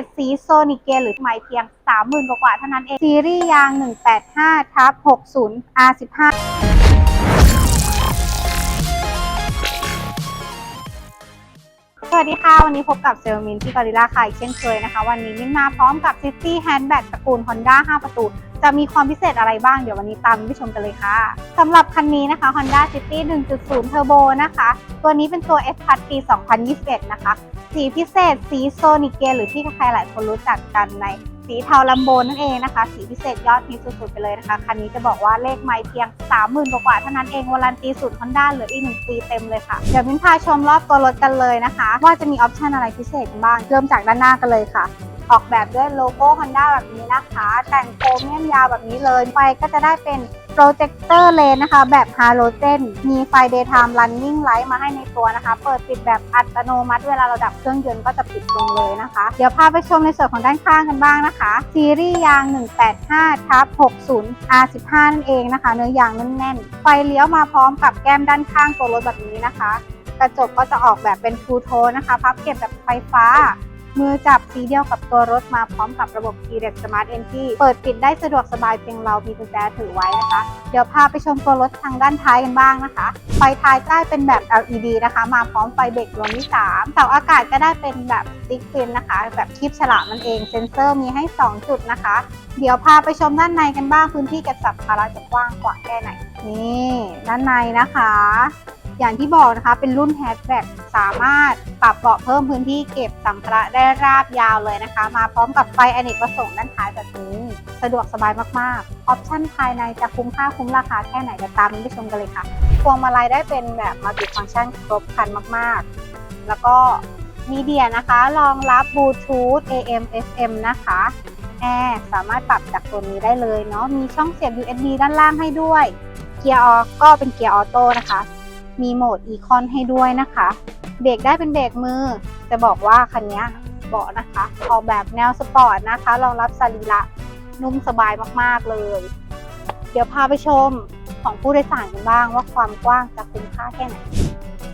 ษสีโซนิเกหรือไม่เพียง 30,000 กว่าๆเท่านั้นเอง ซีรีส์ยาง 185ทับ60 R15 สวัสดีค่ะ วันนี้พบกับเซลมินที่กอริล่าค่ะอีกเช่นเคยนะคะ วันนี้มินมาพร้อมกับซิตี้แฮนด์แบ็คตระกูล Honda 5 ประตู จะมีความพิเศษอะไรบ้างเดี๋ยววันนี้ตามไปชมกันเลยค่ะสำหรับคันนี้นะคะ Honda City 1.0 Turbo นะคะ ตัวนี้เป็นตัว S Plus ปี 2021 นะคะ สีพิเศษสีโซนิกเกหรือที่ใครหลายคนรู้จักกันในสีเทาลัมโบนั่นเองนะคะ สีพิเศษยอดฮิตสุดๆไปเลยนะคะ คันนี้จะบอกว่าเลขไม่เพียง 30,000 กว่าเท่านั้นเองวารันตีสูตร Honda เหลืออีก1ปีเต็มเลยค่ะ เดี๋ยวมินพาชมรอบตัวรถกันเลยนะคะ ว่าจะมีออปชันอะไรพิเศษบ้าง เริ่มจากด้านหน้ากันเลยค่ะ ออกแบบด้วยโลโก้ Honda แบบนี้นะคะ แต่งโครเมียมยาวแบบนี้เลย ไฟก็จะได้เป็นโปรเจคเตอร์เลนนะคะ แบบฮาโลเจน มีไฟ daytime running light มาให้ในตัวนะคะ เปิดปิดแบบอัตโนมัติ เวลาเราดับเครื่องยนต์ก็จะปิดลงเลยนะคะ เดี๋ยวพาไปชมในส่วนของด้านข้างกันบ้างนะคะ ซีรีส์ยาง 185ทับ60 R15 นั่นเองนะคะ เนื้อยางแน่นๆ ไฟเลี้ยวมาพร้อมกับแก้มด้านข้างตัวรถแบบนี้นะคะ กระจกก็จะออกแบบเป็นฟูโทนนะคะ พับเก็บแบบไฟฟ้า มือจับสีเดียวกับตัวรถมาพร้อมกับระบบ T-Rex Smart Entry เปิดปิดได้สะดวกสบายเพียงเรามีกุญแจถือไว้นะคะ เดี๋ยวพาไปชมตัวรถทางด้านท้ายกันบ้างนะคะ ไฟท้ายใต้เป็นแบบ LED นะคะ มาพร้อมไฟเบรกดวงที่3เสาอากาศก็ได้เป็นแบบติ๊กฟินนะคะ แบบคีบฉลามนั่นเองเซ็นเซอร์มีให้ 2 จุดนะคะ เดี๋ยวพาไปชมด้านในกันบ้างพื้นที่เก็บสัมภาระจะกว้างกว่าแค่ไหนนี่ด้านในนะคะ อย่างที่บอกนะคะเป็นรุ่นแฮชแบ็กสามารถปรับเบาะเพิ่มพื้นที่เก็บสัมภาระได้ราบยาวเลยนะคะ มาพร้อมกับไฟอเนกประสงค์ด้านท้ายแบบนี้ สะดวกสบายมากๆ ออปชั่นภายในจะคุ้มค่าคุ้มราคาแค่ไหนเดี๋ยวตามไปชมกันเลยค่ะพวงมาลัยได้เป็นแบบมัลติฟังก์ชันครบครันมากๆ แล้วก็มีเดียนะคะรองรับบลูทูธ AM FM นะคะแอร์สามารถปรับจากตัวนี้ได้เลยเนาะมีช่องเสียบ USB ด้านล่างให้ด้วย เกียร์ออก็เป็นเกียร์ออโต้นะคะ มีโหมดอีคอนให้ด้วยนะคะ เบรกได้เป็นเบรกมือ จะบอกว่าคันนี้เบาะนะคะ ออกแบบแนวสปอร์ตนะคะรองรับสรีระนุ่มสบายมากๆเลย เดี๋ยวพาไปชมของผู้โดยสารกันบ้างว่าความกว้างจะคุ้มค่าแค่ไหน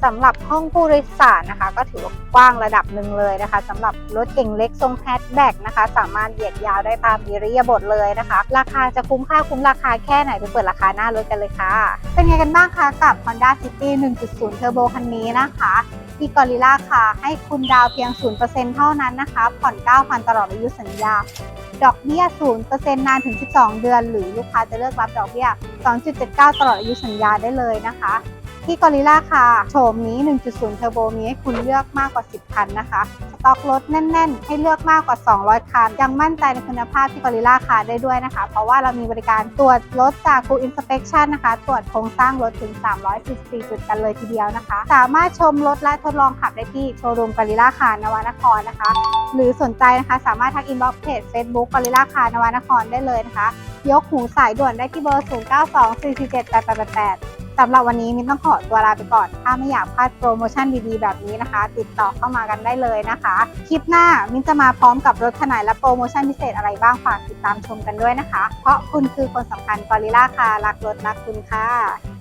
สำหรับห้องผู้โดยสารนะคะ ก็ถือว่ากว้างระดับหนึ่งเลยนะคะสำหรับรถเก่งเล็กทรงแฮชแบ็กนะคะ สามารถเหยียดยาวได้ตามอิริยาบถเลยนะคะ ราคาจะคุ้มค่าคุ้มราคาแค่ไหนไปเปิดราคาหน้ารถกันเลยค่ะ เป็นไงกันบ้างคะกับ Honda City 1.0 Turbo คันนี้นะคะที่กอริล่าค่ะ ให้คุณดาวเพียง 0%เท่านั้นนะคะ ผ่อน 9,000 ตลอดอายุสัญญา ดอกเบี้ย 0%นานถึง 12 เดือน หรือลูกค้าจะเลือกรับดอกเบี้ย 2.79 ตลอดอายุสัญญาได้เลยนะคะ ที่กอริล่าค่ะโฉมนี้ 1.0 เทอร์โบมีให้คุณเลือกมากกว่า 10 คันนะคะ สต็อกรถแน่น ๆ ให้เลือกมากกว่า 200 คัน ยังมั่นใจในคุณภาพที่กอริล่าค่ะได้ด้วยนะคะ เพราะว่าเรามีบริการตรวจรถจาก Full Inspection นะคะ ตรวจโครงสร้างรถถึง314จุดกันเลยทีเดียวนะคะ สามารถชมรถและทดลองขับได้ที่โชว์รูมกอริล่าคานวนครนะคะ หรือสนใจนะคะ สามารถทักอินบ็อกซ์เพจ Facebook กอริล่าคานวนครได้เลยนะคะ ยกหูสายด่วนได้ที่เบอร์ 0924478888 สำหรับวันนี้มินต้องขอตัวลาไปก่อน ถ้าไม่อยากพลาดโปรโมชั่นดีๆ แบบนี้นะคะ ติดต่อเข้ามากันได้เลยนะคะ คลิปหน้ามินจะมาพร้อมกับรถขนาดและโปรโมชั่นพิเศษอะไรบ้างฝากติดตามชมกันด้วยนะคะ เพราะคุณคือคนสำคัญกอริล่าค่ะรักรถรักคุณค่ะ